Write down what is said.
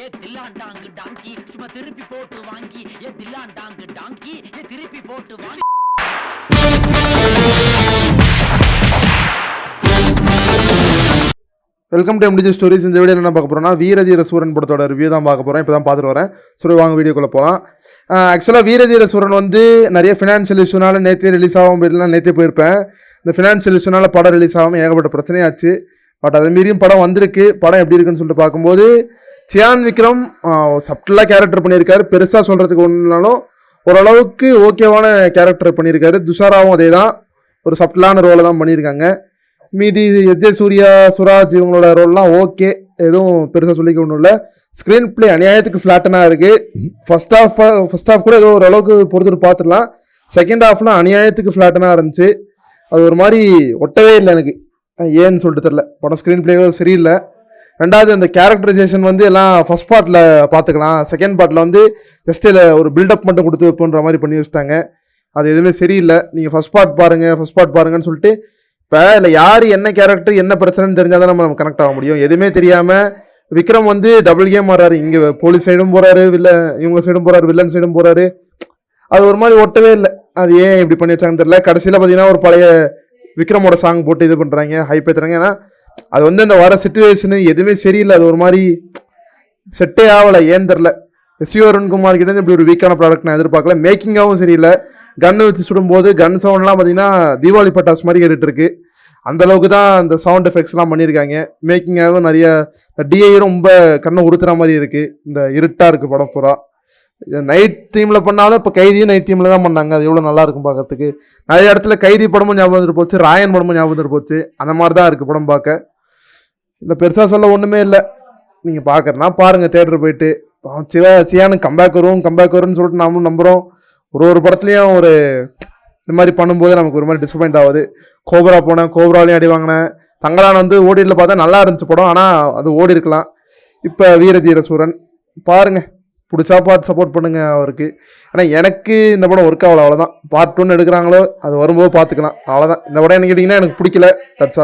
ஏ தில்லாண்டாங்கு டாங்கி சும்மா திருப்பி போட்டு வாங்கி. ஏ தில்லாண்டாங்கு டாங்கி ஏ திருப்பி போட்டு வாங்கி. Welcome to MTG stories. இந்த வீடியோ என்ன பார்க்க போகிறோம்னா வீரதீர சூரன் படத்தோட ரிவ்யூ தான் பார்க்க போகிறோம் இப்போ தான் பார்த்துட்டு வரேன். சரி வாங்க வீடியோக்குள்ளே போகலாம் ஆக்சுவலாக வீரதீர சூரன் வந்து நிறைய ஃபினான்ஷியல் இஷ்யூனால நேற்றே ரிலீஸ் ஆகாமல் போயிருக்கலாம் நேற்றே போயிருப்பேன். இந்த ஃபினான்ஷியல் இஷ்யூனால படம் ரிலீஸ் ஆகாமல் ஏகப்பட்ட பிரச்சனையாச்சு. பட் அதே மீறியும் படம் வந்திருக்கு. படம் எப்படி இருக்குன்னு சொல்லிட்டு பார்க்கும்போது சியான் விக்ரம் சப்டலாக கேரக்டர் பண்ணியிருக்காரு. பெருசாக சொல்கிறதுக்கு ஒன்றுனாலும் ஓரளவுக்கு ஓகேவான கேரக்டர் பண்ணியிருக்காரு. துஷாராவும் அதே தான் ஒரு சப்டலான ரோலை தான் பண்ணியிருக்காங்க. மீதி எஜே சூர்யா சுராஜ் இவங்களோட ரோல்லாம் ஓகே எதுவும் பெருசாக சொல்லிக்க ஒன்றும் இல்லை. ஸ்க்ரீன் பிளே அநியாயத்துக்கு ஃப்ளாட்டனாக இருக்குது ஃபர்ஸ்ட் ஆஃப் ஃபர்ஸ்ட் ஆஃப் கூட ஏதோ ஓரளவுக்கு பொறுத்துட்டு பார்த்துடலாம். செகண்ட் ஆஃப்லாம் அநியாயத்துக்கு ஃப்ளாட்டனாக இருந்துச்சு. அது ஒரு மாதிரி ஒட்டவே இல்லை எனக்கு. ஏன்னு சொல்லிட்டு தெரில படம் ஸ்க்ரீன் ப்ளேவோ சரியில்லை. ரெண்டாவது அந்த கேரக்டரைசேஷன் வந்து எல்லாம் ஃபஸ்ட் பார்ட்டில் பார்த்துக்கலாம். செகண்ட் பார்ட்டில் வந்து ஜஸ்ட் இதில் ஒரு பில்டப் மட்டும் கொடுத்து வைப்போன்ற மாதிரி பண்ணி வச்சுட்டாங்க. அது எதுவுமே சரியில்லை. நீங்கள் ஃபஸ்ட் பார்ட் பாருங்கள் ஃபஸ்ட் பார்ட் பாருங்கன்னு சொல்லிட்டு இப்போ இல்லை யார் என்ன கேரக்டர் என்ன பிரச்சனைன்னு தெரிஞ்சால் தான் நம்ம கனெக்ட் ஆக முடியும். எதுவுமே தெரியாமல் விக்ரம் வந்து டபுள் கேம் ஆடுறாரு. இங்கே போலீஸ் சைடும் போகிறாரு வில்ல இவங்க சைடும் போகிறாரு வில்லன் சைடும் போகிறாரு அது ஒரு மாதிரி ஒட்டவே இல்லை. அது ஏன் இப்படி பண்ணி வச்சாங்கன்னு தெரியல. கடைசியில் பார்த்தீங்கன்னா ஒரு பழைய விக்ரமோட சாங் போட்டு இது பண்ணுறாங்க ஹைப் ஏற்றுறாங்க ஏன்னா அது வந்து அந்த வர சுச்சுவேஷனு எதுவுமே சரியில்லை. அது ஒரு மாதிரி செட்டே ஆகலை. ஏன் தெரில எஸ்யோ அருண்குமார் கிட்ட இப்படி ஒரு வீக்கான ப்ராடக்ட் நான் எதிர்பார்க்கல. மேக்கிங்காகவும் சரியில்லை. கன்னு வச்சு சுடும்போது கன் சவுண்ட்லாம் பார்த்தீங்கன்னா தீபாவளி பட்டாசு மாதிரி கேட்டுட்டு இருக்கு. அந்த அளவுக்கு தான் அந்த சவுண்ட் எஃபெக்ட்ஸ்லாம் பண்ணியிருக்காங்க. மேக்கிங்காகவும் நிறைய டிஐ ரொம்ப கண்ணை உறுத்துற மாதிரி இருக்குது இந்த இருட்டாக இருக்குது படம் பூரா. நைட் தீமில் பண்ணாலும் இப்போ கைதியும் நைட் தீமில் தான் பண்ணாங்க. அது எவ்வளோ நல்லா இருக்கும் பார்க்கறதுக்கு. நிறைய இடத்துல கைதி படமும் ஞாபகம் வந்துட்டு போச்சு. ராயன் படமும் ஞாபகம் வந்துட்டு போச்சு. அந்த மாதிரி தான் இருக்குது படம் பார்க்க. இல்லை பெருசாக சொல்ல ஒன்றுமே இல்லை. நீங்கள் பார்க்குறனா பாருங்கள் தேட்டர் போயிட்டு. சிவா சியானு கம்பேக் வரும். கம்பேக் வரும்னு சொல்லிட்டு நாமும் நம்புகிறோம் ஒரு ஒரு படத்துலையும் ஒரு இந்த மாதிரி பண்ணும்போது நமக்கு ஒரு மாதிரி டிசப்பாயிண்ட் ஆகுது. கோப்ரா போனேன் கோப்ராலையும் அடி வாங்கினேன். தங்கலான் வந்து ஓடியில் பார்த்தா நல்லா இருந்துச்சு படம். ஆனால் அது ஓடி இருக்கலாம் இப்போ வீரதீர சூரன் பாருங்கள் பிடிச்சா பார்த்து சப்போர்ட் பண்ணுங்க அவருக்கு. ஆனால் எனக்கு இந்த படம் ஒர்க் ஆகல அவ்வளோதான் பார்ட் ஒன்று எடுக்கிறாங்களோ அது வரும்போது பார்த்துக்கலாம். அவ்வளோதான் இந்த படம் என்ன கேட்டிங்கன்னா எனக்கு பிடிக்கல. தட்ஸ்